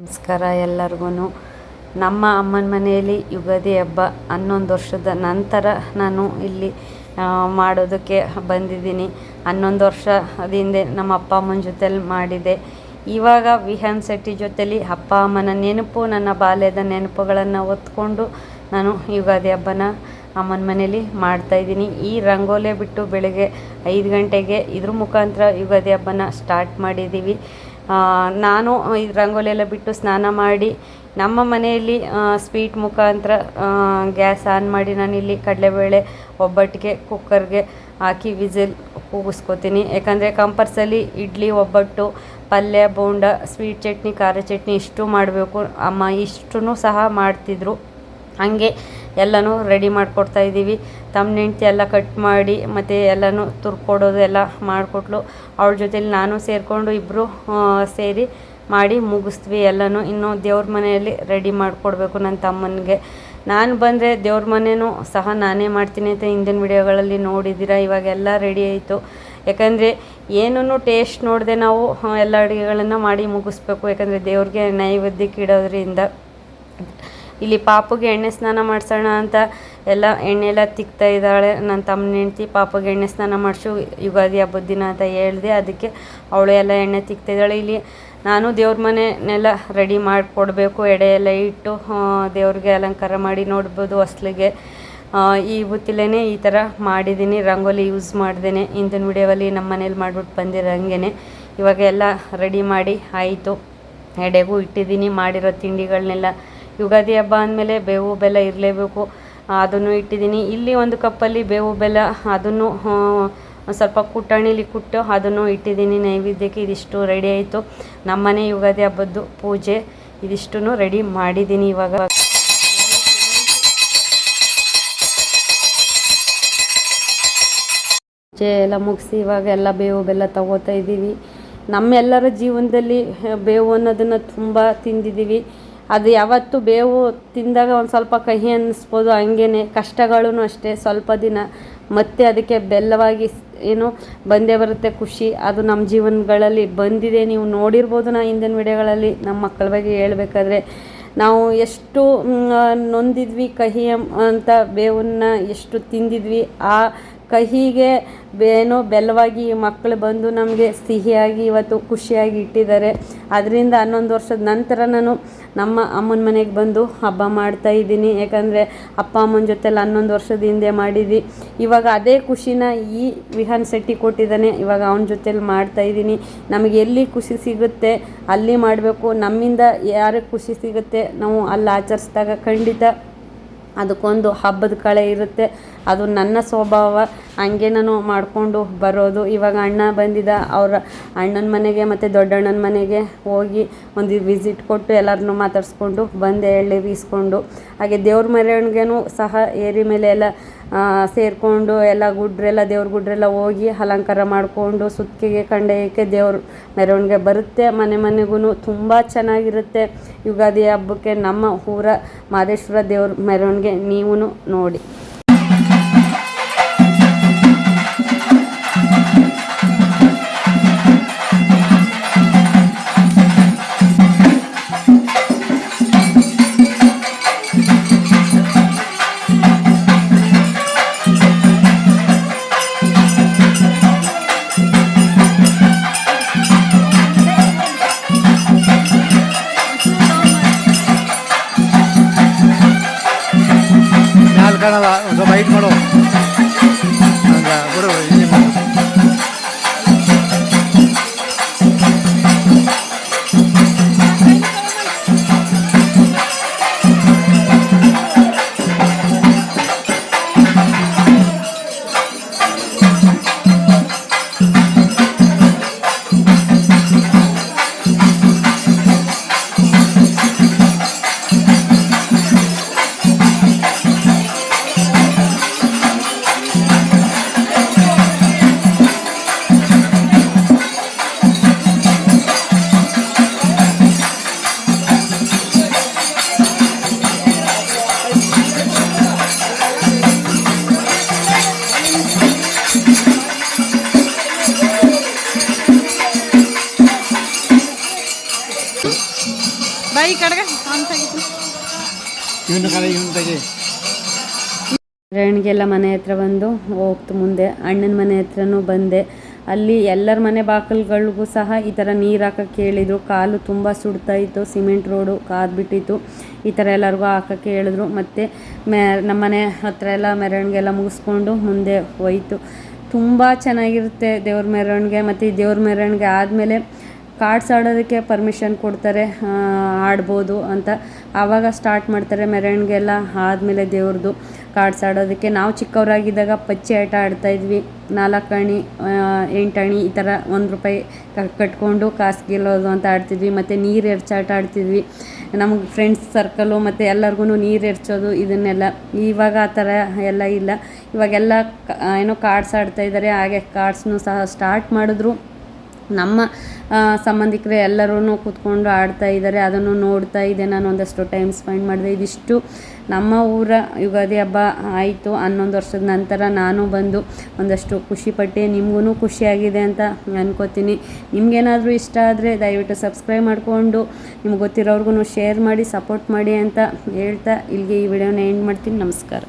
ನಮಸ್ಕಾರ ಎಲ್ಲರಿಗೂ ನಮ್ಮ ಅಮ್ಮನ ಮನೆಯಲ್ಲಿ ಯುಗಾದಿ ಹಬ್ಬ ಹನ್ನೊಂದು ವರ್ಷದ ನಂತರ ನಾನು ಇಲ್ಲಿ ಮಾಡೋದಕ್ಕೆ ಬಂದಿದ್ದೀನಿ. ಹನ್ನೊಂದು ವರ್ಷದಿಂದ ನಮ್ಮ ಅಪ್ಪ ಅಮ್ಮನ ಜೊತೆಲಿ ಮಾಡಿದೆ. ಇವಾಗ ವಿಹಾನ್ ಶೆಟ್ಟಿ ಜೊತೆಲಿ ಅಪ್ಪ ಅಮ್ಮನ ನೆನಪು, ನನ್ನ ಬಾಲ್ಯದ ನೆನಪುಗಳನ್ನು ಹೊತ್ಕೊಂಡು ನಾನು ಯುಗಾದಿ ಹಬ್ಬನ ಅಮ್ಮನ ಮನೇಲಿ ಮಾಡ್ತಾಯಿದ್ದೀನಿ ಈ ರಂಗೋಲೆ ಬಿಟ್ಟು ಬೆಳಗ್ಗೆ ಐದು ಗಂಟೆಗೆ ಇದ್ರ ಮುಖಾಂತರ ಯುಗಾದಿ ಹಬ್ಬನ ಸ್ಟಾರ್ಟ್ ಮಾಡಿದ್ದೀವಿ. ನಾನು ಈ ರಂಗೋಲಿ ಎಲ್ಲ ಬಿಟ್ಟು ಸ್ನಾನ ಮಾಡಿ ನಮ್ಮ ಮನೆಯಲ್ಲಿ ಸ್ವೀಟ್ ಮುಖಾಂತರ ಗ್ಯಾಸ್ ಆನ್ ಮಾಡಿ ನಾನಿಲ್ಲಿ ಕಡಲೆಬೇಳೆ, ಒಬ್ಬಟ್ಟಿಗೆ, ಕುಕ್ಕರ್ಗೆ ಹಾಕಿ ವಿಸಿಲ್ ಕೂಗಿಸ್ಕೋತೀನಿ. ಯಾಕಂದರೆ ಕಂಪಲ್ಸಲಿ ಇಡ್ಲಿ, ಒಬ್ಬಟ್ಟು, ಪಲ್ಯ, ಬೋಂಡ, ಸ್ವೀಟ್ ಚಟ್ನಿ, ಖಾರ ಚಟ್ನಿ ಇಷ್ಟು ಮಾಡಬೇಕು. ಅಮ್ಮ ಇಷ್ಟು ಸಹ ಮಾಡ್ತಿದ್ರು. ಹಾಗೆ ಎಲ್ಲನೂ ರೆಡಿ ಮಾಡಿಕೊಡ್ತಾ ಇದ್ದೀವಿ. ತಮ್ಮ ಹೆಂಡ್ತಿ ಎಲ್ಲ ಕಟ್ ಮಾಡಿ, ಮತ್ತು ಎಲ್ಲನೂ ತುರ್ಕೊಡೋದು ಎಲ್ಲ ಮಾಡಿಕೊಟ್ಲು. ಅವಳ ಜೊತೆಲಿ ನಾನು ಸೇರಿಕೊಂಡು ಇಬ್ಬರು ಸೇರಿ ಮಾಡಿ ಮುಗಿಸ್ತೀವಿ ಎಲ್ಲನೂ. ಇನ್ನೂ ದೇವ್ರ ಮನೆಯಲ್ಲಿ ರೆಡಿ ಮಾಡಿಕೊಡ್ಬೇಕು ನನ್ನ ತಮ್ಮನಿಗೆ. ನಾನು ಬಂದರೆ ದೇವ್ರ ಮನೆಯೂ ಸಹ ನಾನೇ ಮಾಡ್ತೀನಿ ಅಂತ ಹಿಂದಿನ ವಿಡಿಯೋಗಳಲ್ಲಿ ನೋಡಿದ್ದೀರಾ. ಇವಾಗೆಲ್ಲ ರೆಡಿ ಆಯಿತು. ಯಾಕಂದರೆ ಏನೂ ಟೇಸ್ಟ್ ನೋಡದೆ ನಾವು ಎಲ್ಲ ಅಡುಗೆಗಳನ್ನು ಮಾಡಿ ಮುಗಿಸ್ಬೇಕು. ಯಾಕಂದರೆ ದೇವ್ರಿಗೆ ನೈವೇದ್ಯಕ್ಕೆ ಇಡೋದ್ರಿಂದ ಇಲ್ಲಿ ಪಾಪುಗೆ ಎಣ್ಣೆ ಸ್ನಾನ ಮಾಡಿಸೋಣ ಅಂತ ಎಲ್ಲ ಎಣ್ಣೆ ಎಲ್ಲ ತಿಕ್ತಾ ಇದ್ದಾಳೆ. ನನ್ನ ತಮ್ಮನ ಹೆಂಡ್ತಿ ಪಾಪಗೆ ಎಣ್ಣೆ ಸ್ನಾನ ಮಾಡಿಸು, ಯುಗಾದಿ ಹಬ್ಬದ ದಿನ ಅಂತ ಹೇಳಿದೆ. ಅದಕ್ಕೆ ಅವಳು ಎಲ್ಲ ಎಣ್ಣೆ ತಿಕ್ತಾ ಇದ್ದಾಳೆ. ಇಲ್ಲಿ ನಾನು ದೇವ್ರ ಮನೆನೆಲ್ಲ ರೆಡಿ ಮಾಡಿಕೊಡ್ಬೇಕು. ಎಡೆ ಎಲ್ಲ ಇಟ್ಟು ದೇವ್ರಿಗೆ ಅಲಂಕಾರ ಮಾಡಿ ನೋಡ್ಬೋದು ಹೊಸ್ಲಿಗೆ. ಈ ಬುತ್ತಿಲೇ ಈ ಥರ ಮಾಡಿದ್ದೀನಿ. ರಂಗೋಲಿ ಯೂಸ್ ಮಾಡ್ದೇನೆ. ಹಿಂದಿನ ವಿಡಿಯೋವಲ್ಲಿ ನಮ್ಮ ಮನೇಲಿ ಮಾಡಿಬಿಟ್ಟು ಬಂದಿರಂಗೆ ಇವಾಗ ಎಲ್ಲ ರೆಡಿ ಮಾಡಿ ಆಯಿತು. ಎಡೆಗೂ ಇಟ್ಟಿದ್ದೀನಿ. ಮಾಡಿರೋ ತಿಂಡಿಗಳನ್ನೆಲ್ಲ ಯುಗಾದಿ ಹಬ್ಬ ಅಂದಮೇಲೆ ಬೇವು ಬೆಲ್ಲ ಇರಲೇಬೇಕು, ಅದನ್ನು ಇಟ್ಟಿದ್ದೀನಿ. ಇಲ್ಲಿ ಒಂದು ಕಪ್ಪಲ್ಲಿ ಬೇವು ಬೆಲ್ಲ, ಅದನ್ನು ಸ್ವಲ್ಪ ಕುಟ್ಟಣಿಲಿ ಕುಟ್ಟು ಅದನ್ನು ಇಟ್ಟಿದ್ದೀನಿ ನೈವೇದ್ಯಕ್ಕೆ. ಇದಿಷ್ಟು ರೆಡಿ ಆಯಿತು. ನಮ್ಮನೆ ಯುಗಾದಿ ಹಬ್ಬದ್ದು ಪೂಜೆ. ಇದಿಷ್ಟು ರೆಡಿ ಮಾಡಿದ್ದೀನಿ ಇವಾಗ. ಪೂಜೆ ಎಲ್ಲ ಮುಗಿಸಿ ಇವಾಗ ಎಲ್ಲ ಬೇವು ಬೆಲ್ಲ ತಗೋತಾ ಇದ್ದೀವಿ. ನಮ್ಮೆಲ್ಲರ ಜೀವನದಲ್ಲಿ ಬೇವು ಅನ್ನೋದನ್ನು ತುಂಬ ತಿಂದಿದ್ದೀವಿ. ಅದು ಯಾವತ್ತು ಬೇವು ತಿಂದಾಗ ಒಂದು ಸ್ವಲ್ಪ ಕಹಿ ಅನ್ನಿಸ್ಬೋದು, ಹಂಗೇನೆ ಕಷ್ಟಗಳೂ ಅಷ್ಟೇ. ಸ್ವಲ್ಪ ದಿನ ಮತ್ತೆ ಅದಕ್ಕೆ ಬೆಲ್ಲವಾಗಿ ಏನು ಬಂದೇ ಬರುತ್ತೆ ಖುಷಿ. ಅದು ನಮ್ಮ ಜೀವನಗಳಲ್ಲಿ ಬಂದಿದೆ. ನೀವು ನೋಡಿರ್ಬೋದು ನಾ ಹಿಂದಿನ ವಿಡಿಯೋಗಳಲ್ಲಿ ನಮ್ಮ ಮಕ್ಕಳ ಬಗ್ಗೆ ಹೇಳಬೇಕಾದ್ರೆ. ನಾವು ಎಷ್ಟು ನೊಂದಿದ್ವಿ ಕಹಿ ಅಂತ ಬೇವನ್ನ ಎಷ್ಟು ತಿಂದಿದ್ವಿ. ಆ ಕಹಿಗೆ ಏನೋ ಬೆಲ್ಲವಾಗಿ ಮಕ್ಕಳು ಬಂದು ನಮಗೆ ಸಿಹಿಯಾಗಿ ಇವತ್ತು ಖುಷಿಯಾಗಿ ಇಟ್ಟಿದ್ದಾರೆ. ಅದರಿಂದ ಹನ್ನೊಂದು ವರ್ಷದ ನಂತರ ನಾನು ನಮ್ಮ ಅಮ್ಮನ ಮನೆಗೆ ಬಂದು ಹಬ್ಬ ಮಾಡ್ತಾ ಇದ್ದೀನಿ. ಯಾಕಂದರೆ ಅಪ್ಪ ಅಮ್ಮನ ಜೊತೆಲಿ ಹನ್ನೊಂದು ವರ್ಷದ ಹಿಂದೆ ಮಾಡಿದ್ವಿ. ಇವಾಗ ಅದೇ ಖುಷಿನ ಈ ವಿಹಾನ್ ಶೆಟ್ಟಿ ಕೊಟ್ಟಿದ್ದಾನೆ. ಇವಾಗ ಅವನ ಜೊತೆಲಿ ಮಾಡ್ತಾ ಇದ್ದೀನಿ. ನಮಗೆ ಎಲ್ಲಿ ಖುಷಿ ಸಿಗುತ್ತೆ, ಅಲ್ಲಿ ಮಾಡಬೇಕು. ನಮ್ಮಿಂದ ಯಾರಿಗೆ ಖುಷಿ ಸಿಗುತ್ತೆ, ನಾವು ಅಲ್ಲಿ ಆಚರಿಸಿದಾಗ ಖಂಡಿತ ಅದಕ್ಕೊಂದು ಹಬ್ಬದ ಕಳೆ ಇರುತ್ತೆ. ಅದು ನನ್ನ ಸ್ವಭಾವ. ಹಂಗೆ ನಾನು ಮಾಡಿಕೊಂಡು ಬರೋದು. ಇವಾಗ ಅಣ್ಣ ಬಂದಿದ್ದ ಅವರ ಅಣ್ಣನ ಮನೆಗೆ ಮತ್ತು ದೊಡ್ಡಣ್ಣನ ಮನೆಗೆ ಹೋಗಿ ಒಂದು ವಿಸಿಟ್ ಕೊಟ್ಟು ಎಲ್ಲರನ್ನೂ ಮಾತಾಡಿಸ್ಕೊಂಡು ಬಂದೆ ಎಳ್ಳೆ ಬೀಸ್ಕೊಂಡು, ಹಾಗೆ ದೇವ್ರ ಮೆರವಣಿಗೆನೂ ಸಹ ಏರಿ ಮೇಲೆ ಎಲ್ಲ ಸೇರಿಕೊಂಡು ಎಲ್ಲ ಗುಡ್ರೆಲ್ಲ, ದೇವ್ರ ಗುಡ್ರೆಲ್ಲ ಹೋಗಿ ಅಲಂಕಾರ ಮಾಡಿಕೊಂಡು ಸುತ್ತಿಗೆ, ಕಂಡಯಕ್ಕೆ ದೇವ್ರ ಮೆರವಣಿಗೆ ಬರುತ್ತೆ. ಮನೆ ಮನೆಗೂ ತುಂಬ ಚೆನ್ನಾಗಿರುತ್ತೆ. ಯುಗಾದಿ ಹಬ್ಬಕ್ಕೆ ನಮ್ಮ ಊರ ಮಾದೇಶ್ವರ ದೇವ್ರ ಮೆರವಣಿಗೆ ನೀವು ನೋಡಿ. ಮ್ಯಾಲ್ ಕಾಣಲ್ಲ ಒಂದ್ ಸ್ವಲ್ಪ ಹೈಟ್ ಮಾಡು ಹಂಗ ಬಾಯಿ ಕಡೆಗೆ. ಮೆರವಣಿಗೆಲ್ಲ ಮನೆ ಹತ್ರ ಬಂದು ಹೋಗ್ತು ಮುಂದೆ. ಅಣ್ಣನ ಮನೆ ಹತ್ರನೂ ಬಂದೆ. ಅಲ್ಲಿ ಎಲ್ಲರ ಮನೆ ಬಾಕಲ್ಗಳಿಗೂ ಸಹ ಈ ಥರ ನೀರು ಹಾಕಕ್ಕೆ ಹೇಳಿದರು. ಕಾಲು ತುಂಬ ಸುಡ್ತಾ ಇತ್ತು ಸಿಮೆಂಟ್ ರೋಡು ಕಾದ್ಬಿಟ್ಟಿತ್ತು ಈ ಥರ ಎಲ್ಲರಿಗೂ ಹಾಕಕ್ಕೆ ಹೇಳಿದ್ರು. ಮತ್ತು ಮೆ ನಮ್ಮ ಮನೆ ಹತ್ರ ಎಲ್ಲ ಮೆರವಣಿಗೆ ಎಲ್ಲ ಮುಗಿಸ್ಕೊಂಡು ಮುಂದೆ ಹೋಯಿತು. ತುಂಬ ಚೆನ್ನಾಗಿರುತ್ತೆ ದೇವ್ರ ಮೆರವಣಿಗೆ. ಮತ್ತು ಈ ದೇವ್ರ ಮೆರವಣಿಗೆ ಆದಮೇಲೆ ಕಾರ್ಡ್ಸ್ ಆಡೋದಕ್ಕೆ ಪರ್ಮಿಷನ್ ಕೊಡ್ತಾರೆ ಆಡ್ಬೋದು ಅಂತ. ಆವಾಗ ಸ್ಟಾರ್ಟ್ ಮಾಡ್ತಾರೆ ಮೆರವಣಿಗೆಲ್ಲ ಆದಮೇಲೆ ದೇವ್ರದ್ದು ಕಾರ್ಡ್ಸ್ ಆಡೋದಕ್ಕೆ. ನಾವು ಚಿಕ್ಕವರಾಗಿದ್ದಾಗ ಪಚ್ಚಿ ಆಟ ಆಡ್ತಾಯಿದ್ವಿ ನಾಲ್ಕು ಅಣಿ ಎಂಟು ಅಣಿ ಈ ಥರ ಒಂದು ರೂಪಾಯಿ ಕಟ್ಕೊಂಡು ಕಾಸು ಗೆಲ್ಲೋದು ಅಂತ ಆಡ್ತಿದ್ವಿ. ಮತ್ತು ನೀರು ಎರ್ಚಾಟ ಆಡ್ತಿದ್ವಿ. ನಮಗೆ ಫ್ರೆಂಡ್ಸ್ ಸರ್ಕಲ್ಲು ಮತ್ತು ಎಲ್ಲರಿಗೂ ನೀರು ಎರ್ಚೋದು ಇದನ್ನೆಲ್ಲ. ಇವಾಗ ಆ ಥರ ಎಲ್ಲ ಇಲ್ಲ. ಇವಾಗೆಲ್ಲ ಏನೋ ಕಾರ್ಡ್ಸ್ ಆಡ್ತಾಯಿದ್ದಾರೆ ಹಾಗೆ ಕಾರ್ಡ್ಸ್ನು ಸಹ ಸ್ಟಾರ್ಟ್ ಮಾಡಿದ್ರು. ನಮ್ಮ ಸಂಬಂಧಿಕರು ಎಲ್ಲರೂ ಕೂತ್ಕೊಂಡು ಆಡ್ತಾ ಇದ್ದಾರೆ, ಅದನ್ನು ನೋಡ್ತಾ ಇದ್ದೆ ನಾನು ಒಂದಷ್ಟು ಟೈಮ್ ಸ್ಪೆಂಡ್ ಮಾಡಿದೆ. ಇದಿಷ್ಟು ನಮ್ಮ ಊರ ಯುಗಾದಿ ಹಬ್ಬ ಆಯಿತು, ಹನ್ನೊಂದು ವರ್ಷದ ನಂತರ ನಾನು ಬಂದು ಒಂದಷ್ಟು ಖುಷಿಪಟ್ಟೆ ನಿಮಗೂ ಖುಷಿಯಾಗಿದೆ ಅಂತ ಅನ್ಕೋತೀನಿ. ನಿಮಗೇನಾದರೂ ಇಷ್ಟ ಆದರೆ ದಯವಿಟ್ಟು ಸಬ್ಸ್ಕ್ರೈಬ್ ಮಾಡಿಕೊಂಡು, ನಿಮ್ಗೆ ಗೊತ್ತಿರೋರ್ಗು ಶೇರ್ ಮಾಡಿ ಸಪೋರ್ಟ್ ಮಾಡಿ ಅಂತ ಹೇಳ್ತಾ ಇಲ್ಲಿಗೆ ಈ ವಿಡಿಯೋನ ಎಂಡ್ ಮಾಡ್ತೀನಿ. ನಮಸ್ಕಾರ.